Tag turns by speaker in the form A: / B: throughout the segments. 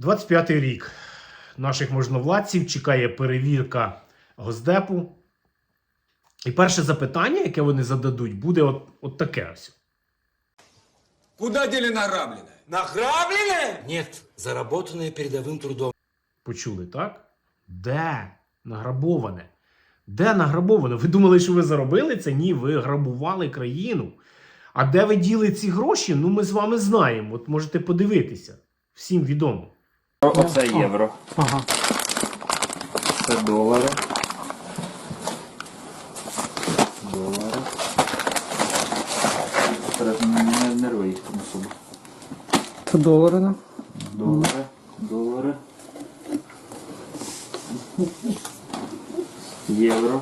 A: 25-й рік наших можновладців чекає перевірка Госдепу. І перше запитання, яке вони зададуть, буде от, от таке ось.
B: Куда дели награбленное? Награбленное?
C: Нет, заработанное передовым трудом.
A: Почули, так? Де награбоване? Де награбоване? Ви думали, що ви заробили це? Ні, ви грабували країну. А де ви діли ці гроші? Ну, ми з вами знаємо. От можете подивитися. Всім відомо.
D: Оце євро.
E: Ага.
D: Це долари. Долари. Не нерви їх там особо.
E: Це долари, да?
D: Долари. Долари. Євро.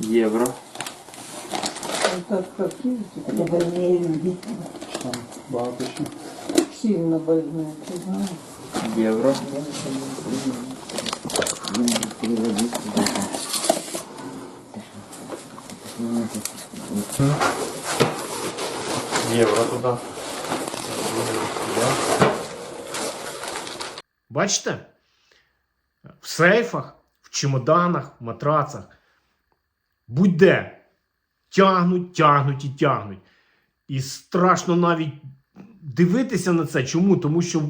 D: Євро
F: Так, как видите, это больные люди.
E: Багато ще.
F: Сильно больные, ты знаешь.
D: Євро. Євро туди.
A: Бачите? В сейфах, в чемоданах, в матрацах. Будь-де. Тягнуть, тягнуть і тягнуть. І страшно навіть дивитися на це. Чому? Тому що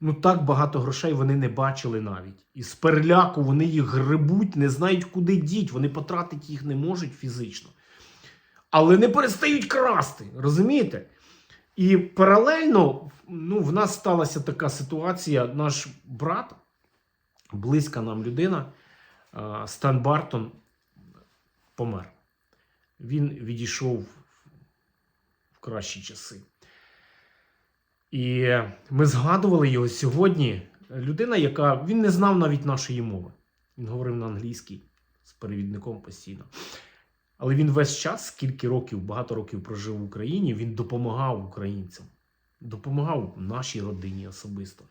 A: ну, так багато грошей вони не бачили навіть. І з переляку вони їх грибуть, не знають, куди діть. Вони потратити їх не можуть фізично. Але не перестають красти. Розумієте? І паралельно ну, в нас сталася така ситуація. Наш брат, близька нам людина, Стан Бартон, помер. Він відійшов в кращі часи. І ми згадували його сьогодні. Людина, яка він не знав навіть нашої мови. Він говорив на англійській з перевідником постійно. Але він весь час, скільки років, багато років прожив в Україні, він допомагав українцям, допомагав нашій родині особисто.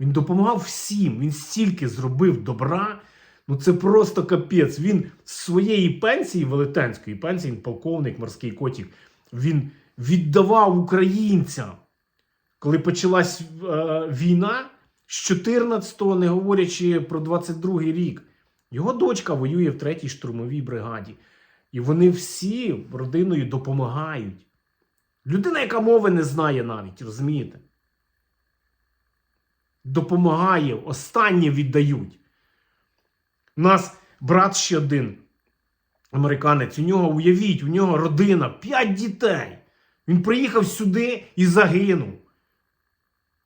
A: Він допомагав всім. Він стільки зробив добра. Ну це просто капець. Він з своєї пенсії, велетенської пенсії, він полковник, морський котик, він віддавав українцям. Коли почалась е, війна з 14-го, не говорячи про 22-й рік, його дочка воює в 3-й штурмовій бригаді. І вони всі родиною допомагають. Людина, яка мови не знає навіть, розумієте? Допомагає, останнє віддають. У нас брат ще один, американець, у нього, уявіть, у нього родина, п'ять дітей. Він приїхав сюди і загинув.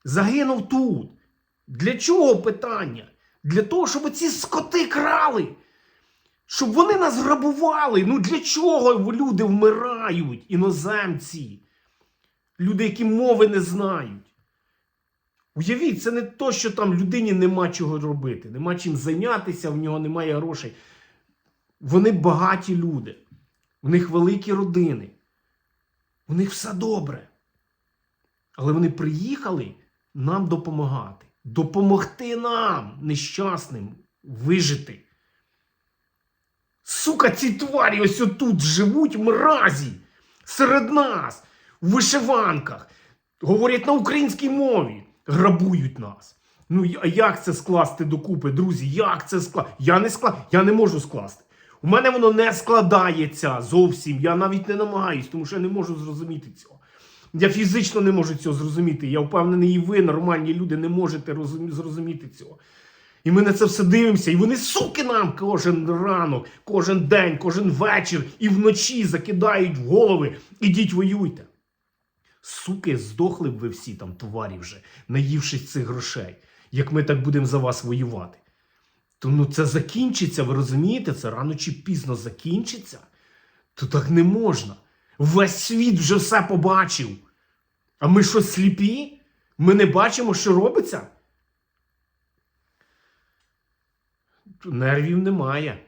A: Загинув тут. Для чого питання? Для того, щоб ці скоти крали. Щоб вони нас грабували. Ну для чого люди вмирають, іноземці? Люди, які мови не знають. Уявіть, це не то, що там людині нема чого робити, нема чим зайнятися, в нього немає грошей. Вони багаті люди, у них великі родини, у них все добре. Але вони приїхали нам допомагати, допомогти нам, нещасним, вижити. Сука, ці тварі ось отут живуть мразі серед нас, в вишиванках, говорять на українській мові, грабують нас. Ну, а як це скласти докупи, друзі? Як це скласти? Я не скла... я не можу скласти. У мене воно не складається зовсім. Я навіть не намагаюсь, тому що я не можу зрозуміти цього. Я фізично не можу цього зрозуміти. Я впевнений, і ви, нормальні люди, не можете розумі- зрозуміти цього. І ми на це все дивимося, і вони суки нам кожен ранок, кожен день, кожен вечір і вночі закидають в голови. Ідіть воюйте. Суки, здохли б ви всі там, тварі вже, наївшись цих грошей, як ми так будемо за вас воювати. То ну це закінчиться, ви розумієте? Це рано чи пізно закінчиться. То так не можна. Весь світ вже все побачив. А ми що сліпі? Ми не бачимо, що робиться? Нервів немає.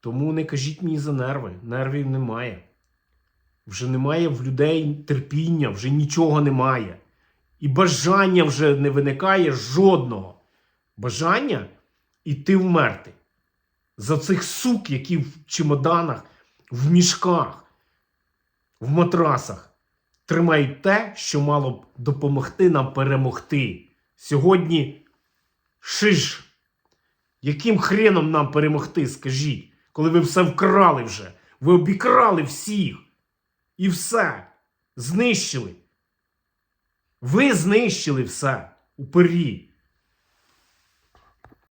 A: Тому не кажіть мені за нерви. Нервів немає. Вже немає в людей терпіння, вже нічого немає. І бажання вже не виникає жодного. Бажання іти вмерти. За цих сук, які в чемоданах, в мішках. в матрасах тримають те, що мало б допомогти нам перемогти. Сьогодні шиш. Яким хреном нам перемогти, скажіть, коли ви все вкрали вже? Ви обікрали всіх. І все. Знищили. Ви знищили все упері.